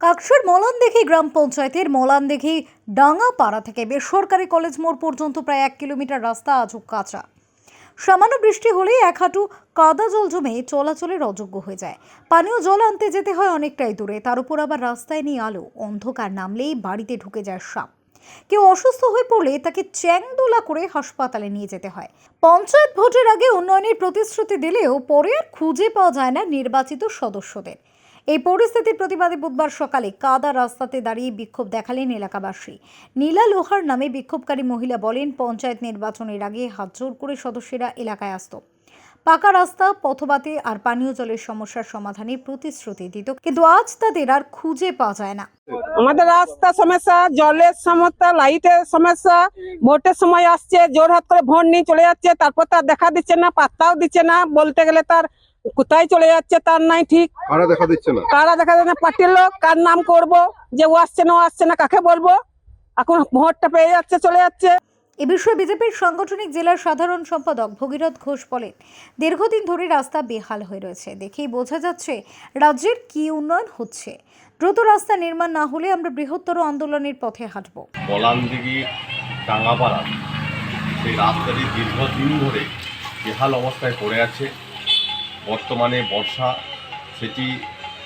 কাকসার দেখি গ্রাম পঞ্চায়েতের মলান দেখি ডাঙ্গাপাড়া থেকে। বেসরকারি কলেজ মোড় পর্যন্ত প্রায় এক কিলোমিটার রাস্তা আজও কাঁচা। সামান্য বৃষ্টি হলেই এক হাঁটু কাদা জল জমে চলাচলের অযোগ্য হয়ে যায়। পানীয় জল আনতে যেতে হয় অনেকটাই দূরে, তার উপর আবার রাস্তায় নিয়ে আলো। অন্ধকার নামলেই বাড়িতে ঢুকে যায় সাপ। কেউ অসুস্থ হয়ে পড়লে তাকে চ্যাংদোলা করে হাসপাতালে নিয়ে যেতে হয়। পঞ্চায়েত ভোটের আগে উন্নয়নের প্রতিশ্রুতি দিলেও পরে আর খুঁজে পাওয়া যায় না নির্বাচিত সদস্যদের। এই পরিস্থিতির প্রতিবাদে বুধবার সকালে কাদা রাস্তাতে দাঁড়িয়ে বিক্ষোভ দেখালেন এলাকাবাসী। নীলা লোহার নামে বিক্ষোভকারী মহিলা বলেন, পঞ্চায়েত নির্বাচনের আগে হাত জোর করে সদস্যরা এলাকায় আসতো। পাকা রাস্তা পথবাতি আর পানীয় জলের সমস্যার সমাধানে প্রতিশ্রুতি দিত কিন্তু আজ তাদের আর খুঁজে পাওয়া যায় না। আমাদের রাস্তা সমস্যা জলের সমস্যা লাইটের সমস্যা ভোটের সময় আসছে জোর হাত করে ভোট নিয়ে চলে যাচ্ছে তারপর তার দেখা দিচ্ছে না পাত্তাও দিচ্ছে না বলতে গেলে তার কোথায় চলে যাচ্ছে তার নাই ঠিক। কারা দেখা দিচ্ছে না? কারা দেখা যায় না? পার্টির লোক কার নাম করব যে ও আসছে না ও আসছে না কাকে বলব? এখন ভোটটা পেয়ে যাচ্ছে চলে যাচ্ছে। এ বিষয়ে বিজেপির সাংগঠনিক জেলার সাধারণ সম্পাদক ভগীরথ ঘোষ বলেন, দীর্ঘদিন ধরে রাস্তা বেহাল হয়ে রয়েছে। দেখেই বোঝা যাচ্ছে রাজ্যের কি উন্নয়ন হচ্ছে। দ্রুত রাস্তা নির্মাণ না হলে আমরা বৃহত্তর আন্দোলনের পথে হাঁটব। বলানদিঘি টাঙ্গাপাড়া, সেই রাস্তাটি দীর্ঘদিন ধরে বেহাল অবস্থায় পড়ে আছে। বর্তমানে বর্ষা, সেটি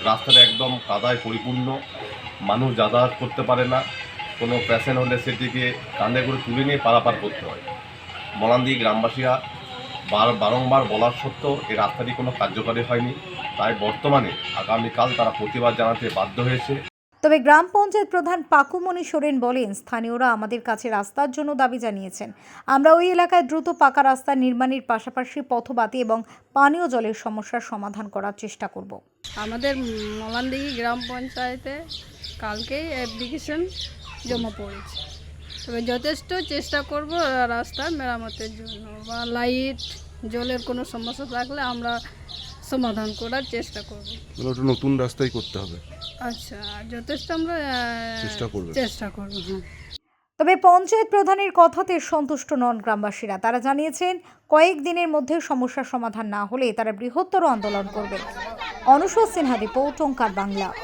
রাস্তাটা একদম কাদায় পরিপূর্ণ। মানুষ যাতায়াত করতে পারে না। কোনো প্যাসেন্ট হলে সেটিকে কাঁধে করে তুলে নিয়ে পারাপার করতে হয়। মলান্দি গ্রামবাসীরা বার বারংবার বলার সত্ত্বেও এই রাস্তাটি কোনো কার্যকারী হয়নি। তাই বর্তমানে আগামীকাল তারা প্রতিবাদ জানাতে বাধ্য হয়েছে। তবে গ্রাম পঞ্চায়েত প্রধান পাকুমণি সোরেন বলেন স্থানীয়রা আমাদের কাছে রাস্তার জন্য দাবি জানিয়েছেন। আমরা ওই এলাকায় দ্রুত পাকা রাস্তা নির্মাণের পাশাপাশি পথবাতি এবং পানীয় জলের সমস্যার সমাধান করার চেষ্টা করব। আমাদের মলানদিঘি গ্রাম পঞ্চায়েতে কালকেই অ্যাপ্লিকেশন জমা পড়েছে। তবে যথেষ্ট চেষ্টা করব রাস্তা মেরামতের জন্য বা লাইট জলের কোনো সমস্যা থাকলে আমরা সমাধান করার চেষ্টা করব। তাহলে ওটা নতুন রাস্তাই করতে হবে। আচ্ছা যথেষ্ট আমরা চেষ্টা করবেন। চেষ্টা করব হ্যাঁ। তবে পঞ্চায়েত প্রধানের কথাতে সন্তুষ্ট নন গ্রামবাসীরা। তারা জানিয়েছেন কয়েক দিনের মধ্যে সমস্যার সমাধান না হলে তারা বৃহত্তর আন্দোলন করবে। অনুসর সিনহা রিপোর্ট ওঙ্কার বাংলা।